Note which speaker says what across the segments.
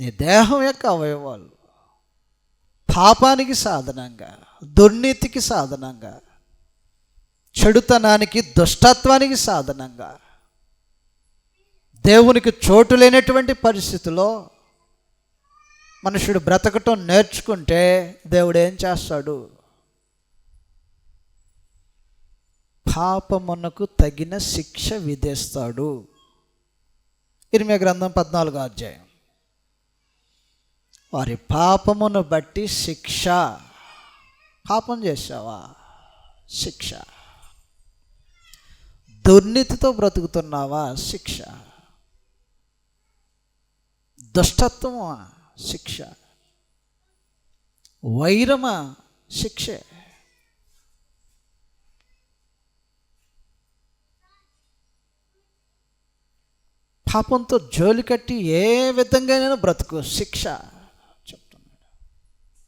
Speaker 1: నీ దేహం యొక్క అవయవాలు. పాపానికి సాధనంగా దుర్నీతికి సాధనంగా చెడుతనానికి దుష్టత్వానికి సాధనంగా దేవునికి చోటు లేనటువంటి పరిస్థితిలో మనుషుడు బ్రతకటం నేర్చుకుంటే దేవుడు ఏం చేస్తాడు? పాపమునకు తగిన శిక్ష విధిస్తాడు. ఇరిమే గ్రంథం పద్నాలుగో అధ్యాయం. వారి పాపమును బట్టి శిక్ష. పాపం చేసావా శిక్ష. దుర్నీతితో బ్రతుకుతున్నావా? శిక్ష. దుష్టత్వమా? శిక్ష. వైరమా? శిక్షే. పాపంతో జోలి కట్టి ఏ విధంగానైనా బ్రతుకు. శిక్ష.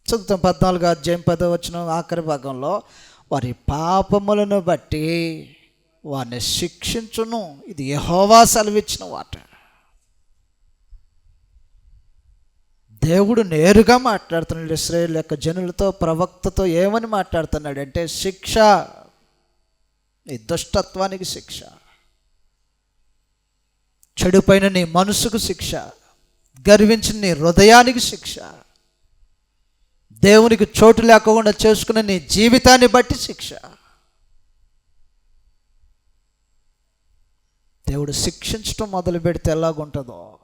Speaker 1: చదువుతాం పద్నాలుగు అధ్యాయం పదో వచ్చిన ఆఖరి భాగంలో వారి పాపములను బట్టి వారిని శిక్షించును. ఇది యహోవా సెలవిచ్చిన వాట. దేవుడు నేరుగా మాట్లాడుతున్నాడు ఇస్రాయేల్ యొక్క జనులతో ప్రవక్తతో ఏమని మాట్లాడుతున్నాడు అంటే శిక్ష నీ దుష్టత్వానికి శిక్ష. చెడుపైన నీ మనసుకు శిక్ష. గర్వించిన నీ హృదయానికి శిక్ష. దేవునికి చోటు లేకుండా చేసుకున్న నీ జీవితాన్ని బట్టి శిక్ష. దేవుడు శిక్షించడం మొదలు పెడితే ఎలాగుంటుందో.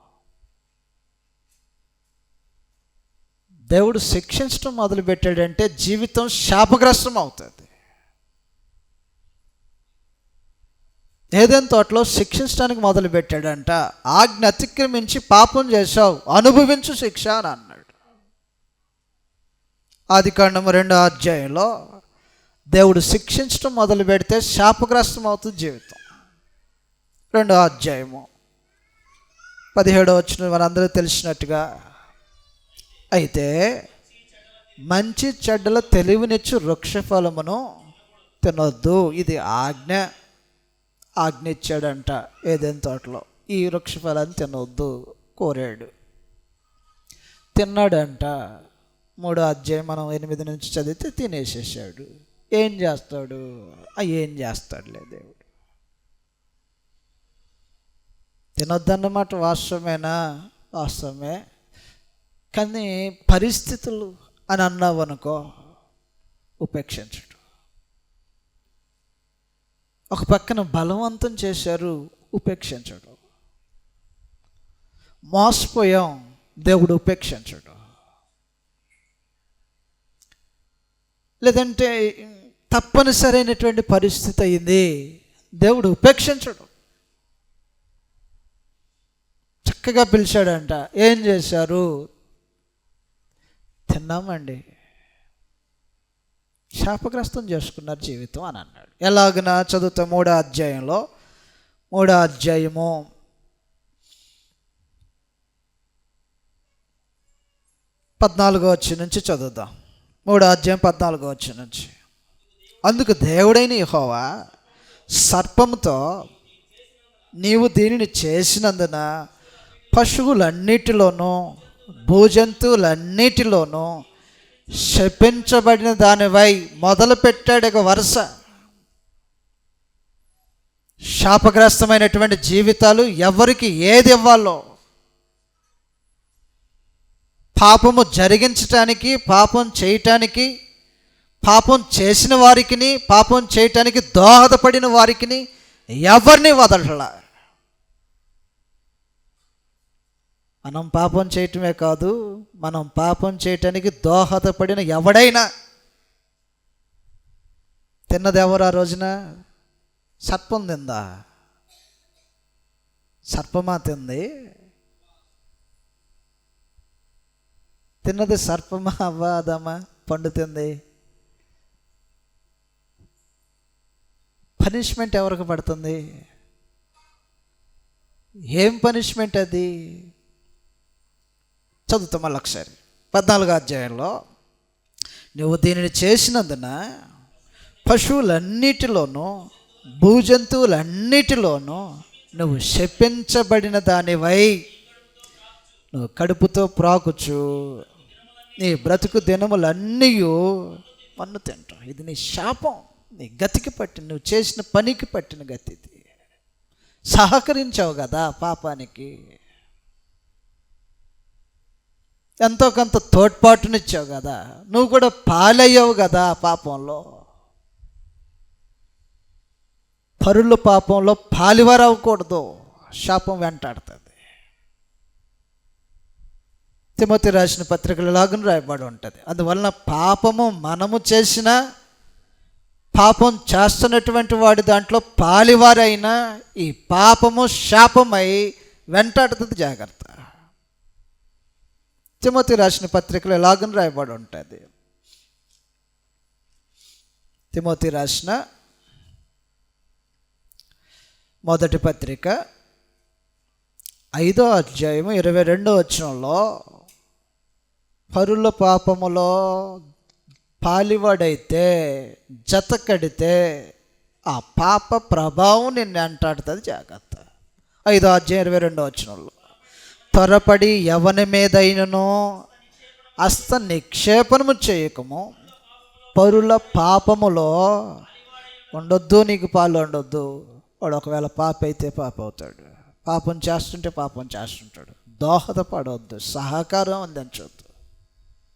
Speaker 1: దేవుడు శిక్షించడం మొదలు పెట్టాడంటే జీవితం శాపగ్రస్తం అవుతుంది. ఏదైనా తోటలో శిక్షించడానికి మొదలు పెట్టాడంట ఆజ్ఞ అతిక్రమించి పాపం చేశావు అనుభవించు శిక్ష అని ఆది కాండం రెండో అధ్యాయంలో దేవుడు శిక్షించడం మొదలు పెడితే శాపగ్రస్తం అవుతుంది జీవితం. రెండో అధ్యాయము పదిహేడో వచ్చిన మనందరూ తెలిసినట్టుగా అయితే మంచి చెడ్డల తెలివినిచ్చు వృక్షఫలమును తినొద్దు ఇది ఆజ్ఞ. ఆజ్ఞ ఇచ్చాడంట ఏదైనా తోటలో ఈ వృక్షఫలాన్ని తినొద్దు కోరాడు. తిన్నాడంట మూడో అధ్యాయం మనం ఎనిమిది నుంచి చదివితే తినేసేసాడు. ఏం చేస్తాడు? ఏం చేస్తాడులే దేవుడు. తినొద్దన్నమాట వాస్తవమేనా? వాస్తవమే. కానీ పరిస్థితులు అని అన్నావు అనుకో ఉపేక్షించడు. ఒక పక్కన బలవంతం చేశారు ఉపేక్షించడు. మోసపోయాం దేవుడు ఉపేక్షించడు. లేదంటే తప్పనిసరైనటువంటి పరిస్థితి అయింది. దేవుడు ఉపేక్షించడు. చక్కగా పిలిచాడంట ఏం చేశారు? తిన్నామండి. శాపగ్రస్తం చేసుకున్నారు జీవితం అని అన్నాడు. ఎలాగన? చదువుతా మూడో అధ్యాయంలో. మూడో అధ్యాయము. పద్నాలుగో వచ్చి నుంచి చదువుదాం. మూడు అధ్యాయం పద్నాలుగు వచ్చి నుంచి. అందుకు దేవుడైన యహోవా సర్పముతో నీవు దీనిని చేసినందున పశువులన్నిటిలోనూ భూజంతువులన్నిటిలోనూ శపించబడిన దానివై మొదలు పెట్టాడు ఒక వరుస. శాపగ్రస్తమైనటువంటి జీవితాలు ఎవరికి ఏది ఇవ్వాలో పాపము జరిగించటానికి పాపం చేయటానికి పాపం చేసిన వారికిని పాపం చేయటానికి దోహదపడిన వారికిని ఎవరిని వదలలా మనం పాపం చేయటమే కాదు మనం పాపం చేయటానికి దోహదపడిన ఎవడైనా తిన్నది ఎవరు ఆ రోజున? సర్పం తిందా? సర్పమా తింది? తిన్నది సర్పమా అవ్వా అదమ్మా పనిష్మెంట్ ఎవరికి పడుతుంది? ఏం పనిష్మెంట్ అది? చదువుతాం మళ్ళీ ఒకసారి పద్నాలుగో అధ్యాయంలో నువ్వు దీనిని చేసినందున పశువులన్నిటిలోనూ భూజంతువులన్నిటిలోనూ నువ్వు శపించబడిన దానివై నువ్వు కడుపుతో ప్రాకుచు. నీ బ్రతుకు దినములన్నీ మన్ను తింటావు. ఇది నీ శాపం. నీ గతికి పట్టిన నువ్వు చేసిన పనికి పట్టిన గతి ఇది. సహకరించావు కదా పాపానికి. ఎంతో కొంత తోడ్పాటునిచ్చావు కదా. నువ్వు కూడా పాలయ్యావు కదా పాపంలో. పరుల పాపంలో పాలివారు అవ్వకూడదు శాపం వెంటాడుతుంది. తిమోతి రాసిన పత్రికలలాగా రాయబడి ఉంటుంది. అందువలన పాపము మనము చేసిన పాపం చేస్తున్నటువంటి వాడి దాంట్లో పాలివారైనా ఈ పాపము శాపమై వెంటాడుతుంది జాగ్రత్త. తిమోతి రాసిన పత్రికలు ఎలాగని రాయబడి ఉంటుంది. తిమోతి రాసిన మొదటి పత్రిక ఐదో అధ్యాయం ఇరవై రెండో వచనంలో పరుల పాపములో పాలివాడైతే జత కడితే ఆ పాప ప్రభావం నిన్ను అంటాడుతుంది జాగ్రత్త. ఐదో అధ్యాయం ఇరవై రెండో వచనంలో. త్వరపడి ఎవని మీదైనను అస్త నిక్షేపణము చేయకము. పరుల పాపములో ఉండొద్దు నీకు పాలు ఉండొద్దు. వాడు ఒకవేళ పాప అయితే పాప అవుతాడు. పాపం చేస్తుంటే పాపం చేస్తుంటాడు. దోహదపడవద్దు సహకారం అందించవద్దు